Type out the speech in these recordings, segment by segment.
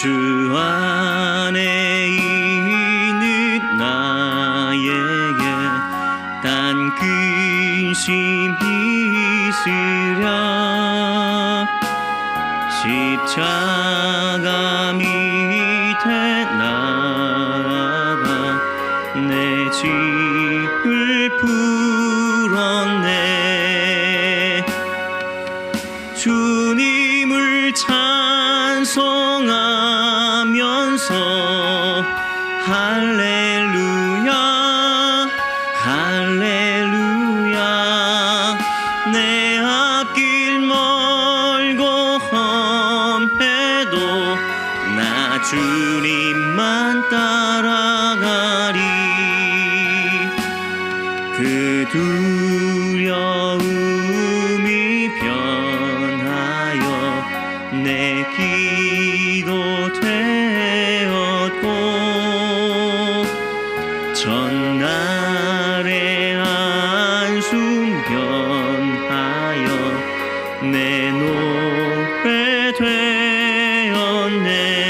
주 안에 있는 나에게 단 근심 있으랴. 십자가 밑에 나가 내 짐을 풀 주님만 따라가리. 그 두려움이 변하여 내 기도 되었고 전날의 한숨 변하여 내 노래 되었네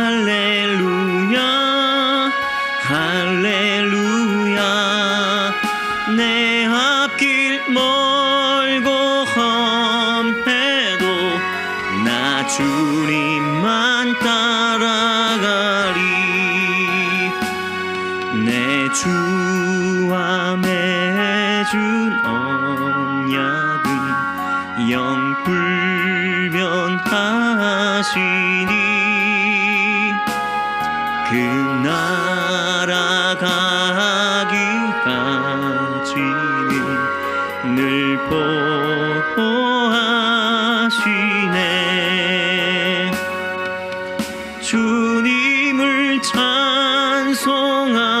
내 주와 맺은 언약은 영불변하시니 그 나라 가기까지는 늘 보호하시네. 주님을 찬송하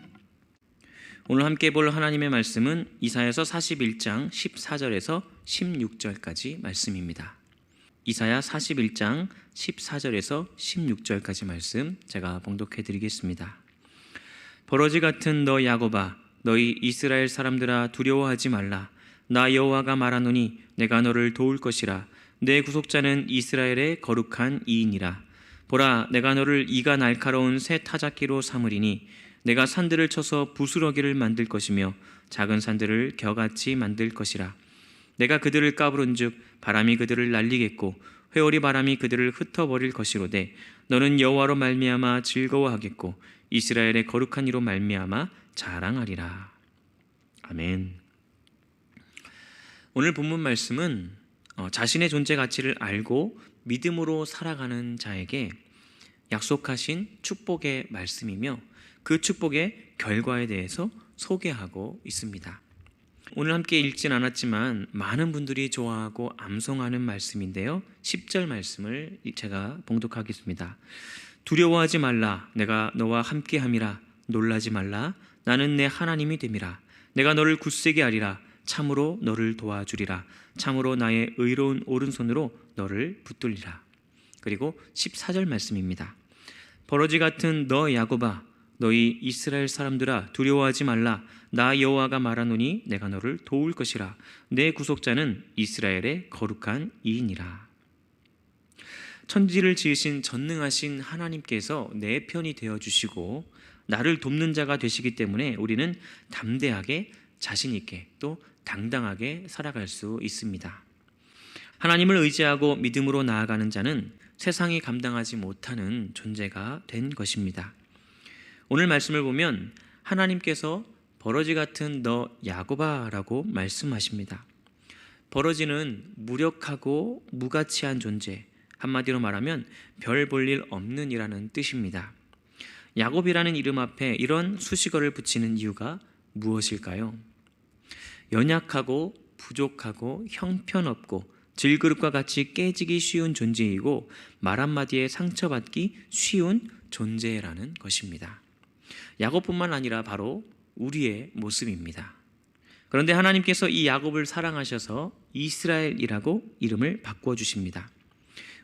오늘 함께 볼 하나님의 말씀은 이사야서 41장 14절에서 16절까지 말씀입니다. 이사야 41장 14절에서 16절까지 말씀 제가 봉독해 드리겠습니다. 버러지 같은 너 야곱아 너희 이스라엘 사람들아 두려워하지 말라 나 여호와가 말하노니 내가 너를 도울 것이라 내 구속자는 이스라엘의 거룩한 이인이라 보라 내가 너를 이가 날카로운 새 타작기로 삼으리니 내가 산들을 쳐서 부스러기를 만들 것이며 작은 산들을 겨같이 만들 것이라 내가 그들을 까부른즉 바람이 그들을 날리겠고 회오리 바람이 그들을 흩어버릴 것이로되 너는 여호와로 말미암아 즐거워하겠고 이스라엘의 거룩한 이로 말미암아 자랑하리라 아멘. 오늘 본문 말씀은 어, 자신의 존재 가치를 알고 믿음으로 살아가는 자에게 약속하신 축복의 말씀이며 그 축복의 결과에 대해서 소개하고 있습니다. 오늘 함께 읽진 않았지만 많은 분들이 좋아하고 암송하는 말씀인데요. 10절 말씀을 제가 봉독하겠습니다. 두려워하지 말라. 내가 너와 함께 함이라. 놀라지 말라. 나는 내 하나님이 됨이라. 내가 너를 굳세게 하리라. 참으로 너를 도와주리라. 참으로 나의 의로운 오른손으로 너를 붙들리라. 그리고 14절 말씀입니다. 버러지 같은 너 야곱아 너희 이스라엘 사람들아 두려워하지 말라 나 여호와가 말하노니 내가 너를 도울 것이라 내 구속자는 이스라엘의 거룩한 이인이라 천지를 지으신 전능하신 하나님께서 내 편이 되어 주시고 나를 돕는 자가 되시기 때문에 우리는 담대하게 자신 있게 또 당당하게 살아갈 수 있습니다. 하나님을 의지하고 믿음으로 나아가는 자는 세상이 감당하지 못하는 존재가 된 것입니다. 오늘 말씀을 보면 하나님께서 버러지 같은 너 야고바라고 말씀하십니다. 버러지는 무력하고 무가치한 존재, 한마디로 말하면 별 볼 일 없는 이라는 뜻입니다. 야곱이라는 이름 앞에 이런 수식어를 붙이는 이유가 무엇일까요? 연약하고 부족하고 형편없고 질그릇과 같이 깨지기 쉬운 존재이고 말 한마디에 상처받기 쉬운 존재라는 것입니다. 야곱뿐만 아니라 바로 우리의 모습입니다. 그런데 하나님께서 이 야곱을 사랑하셔서 이스라엘이라고 이름을 바꿔 주십니다.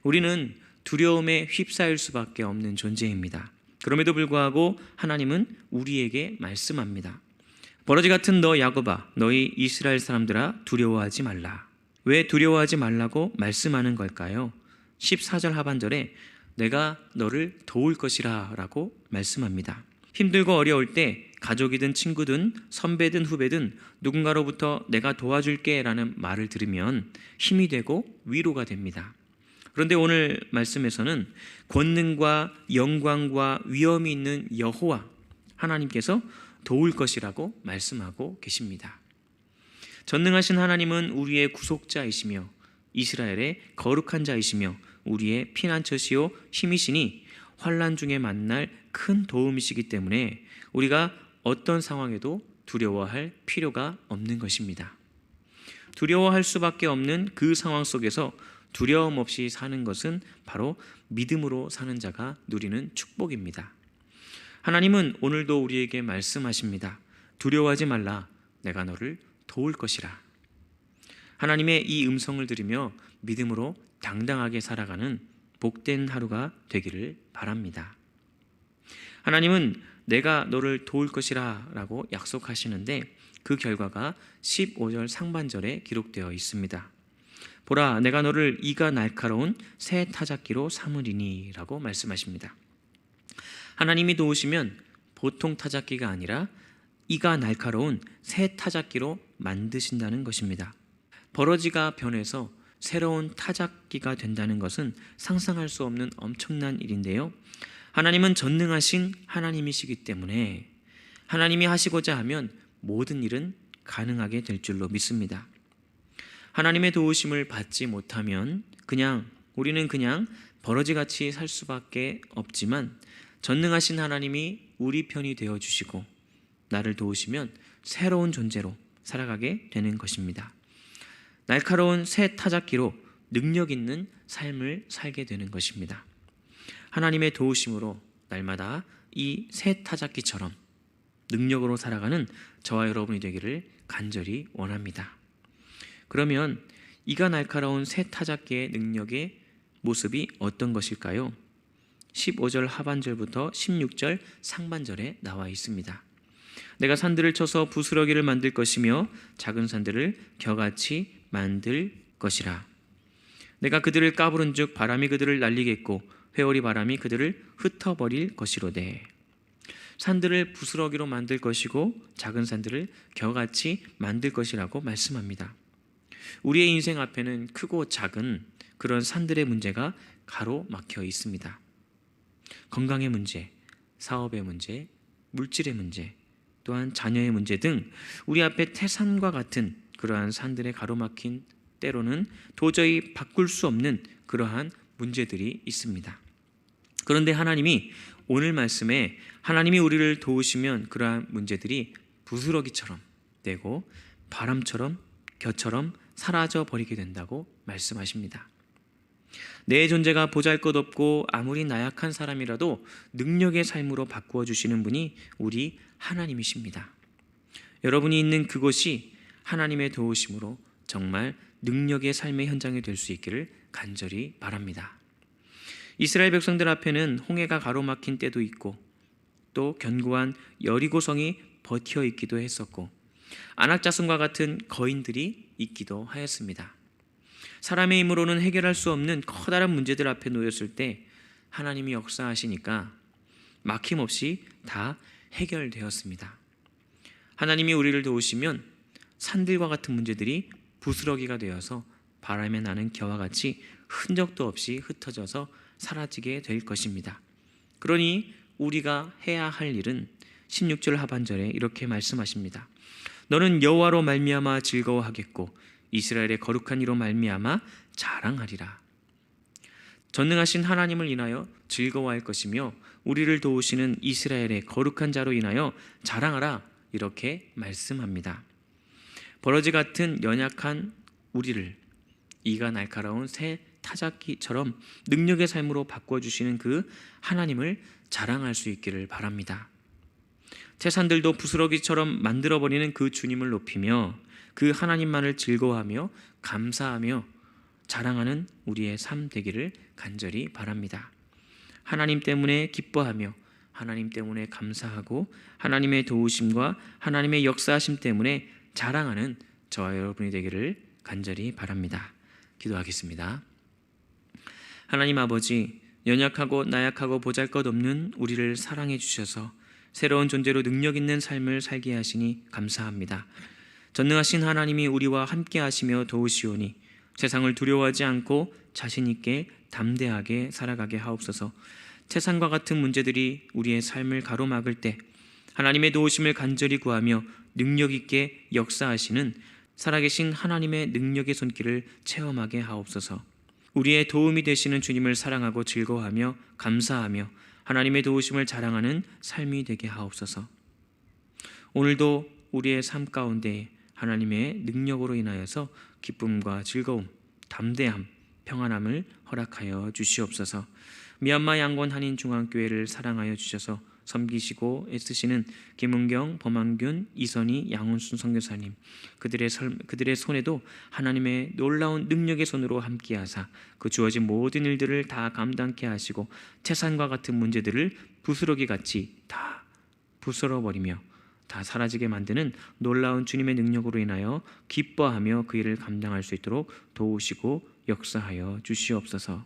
우리는 두려움에 휩싸일 수밖에 없는 존재입니다. 그럼에도 불구하고 하나님은 우리에게 말씀합니다. 버러지 같은 너 야곱아 너희 이스라엘 사람들아 두려워하지 말라. 왜 두려워하지 말라고 말씀하는 걸까요? 14절 하반절에 내가 너를 도울 것이라 라고 말씀합니다. 힘들고 어려울 때 가족이든 친구든 선배든 후배든 누군가로부터 내가 도와줄게 라는 말을 들으면 힘이 되고 위로가 됩니다. 그런데 오늘 말씀에서는 권능과 영광과 위엄이 있는 여호와 하나님께서 도울 것이라고 말씀하고 계십니다. 전능하신 하나님은 우리의 구속자이시며 이스라엘의 거룩한 자이시며 우리의 피난처시요 힘이시니 환란 중에 만날 큰 도움이시기 때문에 우리가 어떤 상황에도 두려워할 필요가 없는 것입니다. 두려워할 수밖에 없는 그 상황 속에서 두려움 없이 사는 것은 바로 믿음으로 사는 자가 누리는 축복입니다. 하나님은 오늘도 우리에게 말씀하십니다. 두려워하지 말라. 내가 너를 도울 것이라. 하나님의 이 음성을 들으며 믿음으로 당당하게 살아가는 복된 하루가 되기를 바랍니다. 하나님은 내가 너를 도울 것이라 라고 약속하시는데 그 결과가 15절 상반절에 기록되어 있습니다. 보라 내가 너를 이가 날카로운 새 타작기로 삼으리니 라고 말씀하십니다. 하나님이 도우시면 보통 타작기가 아니라 이가 날카로운 새 타작기로 만드신다는 것입니다. 버러지가 변해서 새로운 타작기가 된다는 것은 상상할 수 없는 엄청난 일인데요. 하나님은 전능하신 하나님이시기 때문에 하나님이 하시고자 하면 모든 일은 가능하게 될 줄로 믿습니다. 하나님의 도우심을 받지 못하면 그냥 우리는 그냥 버러지같이 살 수밖에 없지만 전능하신 하나님이 우리 편이 되어 주시고 나를 도우시면 새로운 존재로 살아가게 되는 것입니다. 날카로운 새 타작기로 능력 있는 삶을 살게 되는 것입니다. 하나님의 도우심으로 날마다 이 새 타작기처럼 능력으로 살아가는 저와 여러분이 되기를 간절히 원합니다. 그러면 이가 날카로운 새 타작기의 능력의 모습이 어떤 것일까요? 15절 하반절부터 16절 상반절에 나와 있습니다. 내가 산들을 쳐서 부스러기를 만들 것이며 작은 산들을 겨같이 만들 것이라. 내가 그들을 까부른즉 바람이 그들을 날리겠고 회오리 바람이 그들을 흩어버릴 것이로되 산들을 부스러기로 만들 것이고 작은 산들을 겨같이 만들 것이라고 말씀합니다. 우리의 인생 앞에는 크고 작은 그런 산들의 문제가 가로막혀 있습니다. 건강의 문제, 사업의 문제, 물질의 문제, 또한 자녀의 문제 등 우리 앞에 태산과 같은 그러한 산들의 가로막힌 때로는 도저히 바꿀 수 없는 그러한 문제들이 있습니다. 그런데 하나님이 오늘 말씀에 하나님이 우리를 도우시면 그러한 문제들이 부스러기처럼 되고 바람처럼 겨처럼 사라져 버리게 된다고 말씀하십니다. 내 존재가 보잘 것 없고 아무리 나약한 사람이라도 능력의 삶으로 바꾸어 주시는 분이 우리 하나님이십니다. 여러분이 있는 그곳이 하나님의 도우심으로 정말 능력의 삶의 현장이 될 수 있기를 간절히 바랍니다. 이스라엘 백성들 앞에는 홍해가 가로막힌 때도 있고 또 견고한 여리고성이 버티어 있기도 했었고 안악자손과 같은 거인들이 있기도 하였습니다. 사람의 힘으로는 해결할 수 없는 커다란 문제들 앞에 놓였을 때 하나님이 역사하시니까 막힘없이 다 해결되었습니다. 하나님이 우리를 도우시면 산들과 같은 문제들이 부스러기가 되어서 바람에 나는 겨와 같이 흔적도 없이 흩어져서 사라지게 될 것입니다. 그러니 우리가 해야 할 일은 16절 하반절에 이렇게 말씀하십니다. 너는 여호와로 말미암아 즐거워하겠고 이스라엘의 거룩한 이로 말미암아 자랑하리라. 전능하신 하나님을 인하여 즐거워할 것이며 우리를 도우시는 이스라엘의 거룩한 자로 인하여 자랑하라 이렇게 말씀합니다. 버러지 같은 연약한 우리를 이가 날카로운 새 타작기처럼 능력의 삶으로 바꿔 주시는 그 하나님을 자랑할 수 있기를 바랍니다. 태산들도 부스러기처럼 만들어 버리는 그 주님을 높이며 그 하나님만을 즐거워하며 감사하며 자랑하는 우리의 삶 되기를 간절히 바랍니다. 하나님 때문에 기뻐하며 하나님 때문에 감사하고 하나님의 도우심과 하나님의 역사하심 때문에 자랑하는 저와 여러분이 되기를 간절히 바랍니다. 기도하겠습니다. 하나님 아버지, 연약하고 나약하고 보잘 것 없는 우리를 사랑해 주셔서 새로운 존재로 능력 있는 삶을 살게 하시니 감사합니다. 전능하신 하나님이 우리와 함께 하시며 도우시오니 세상을 두려워하지 않고 자신 있게 담대하게 살아가게 하옵소서. 세상과 같은 문제들이 우리의 삶을 가로막을 때 하나님의 도우심을 간절히 구하며 능력 있게 역사하시는 살아계신 하나님의 능력의 손길을 체험하게 하옵소서. 우리의 도움이 되시는 주님을 사랑하고 즐거워하며 감사하며 하나님의 도우심을 자랑하는 삶이 되게 하옵소서. 오늘도 우리의 삶 가운데 하나님의 능력으로 인하여서 기쁨과 즐거움, 담대함, 평안함을 허락하여 주시옵소서. 미얀마 양곤 한인 중앙교회를 사랑하여 주셔서 섬기시고 애쓰시는 김은경, 범한균, 이선희, 양훈순 선교사님 그들의 설, 그들의 손에도 하나님의 놀라운 능력의 손으로 함께하사 그 주어진 모든 일들을 다 감당케 하시고 태산과 같은 문제들을 부스러기 같이 다 부스러 버리며 다 사라지게 만드는 놀라운 주님의 능력으로 인하여 기뻐하며 그 일을 감당할 수 있도록 도우시고 역사하여 주시옵소서.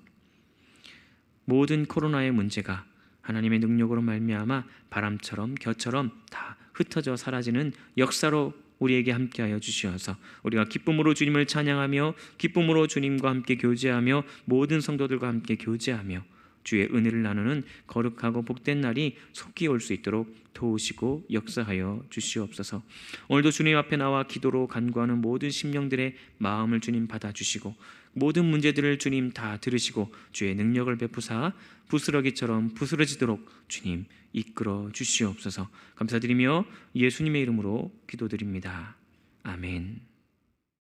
모든 코로나의 문제가 하나님의 능력으로 말미암아 바람처럼 겨처럼 다 흩어져 사라지는 역사로 우리에게 함께하여 주시어서 우리가 기쁨으로 주님을 찬양하며 기쁨으로 주님과 함께 교제하며 모든 성도들과 함께 교제하며 주의 은혜를 나누는 거룩하고 복된 날이 속히 올 수 있도록 도우시고 역사하여 주시옵소서. 오늘도 주님 앞에 나와 기도로 간구하는 모든 심령들의 마음을 주님 받아주시고 모든 문제들을 주님 다 들으시고 주의 능력을 베푸사 부스러기처럼 부스러지도록 주님 이끌어 주시옵소서. 감사드리며 예수님의 이름으로 기도드립니다. 아멘.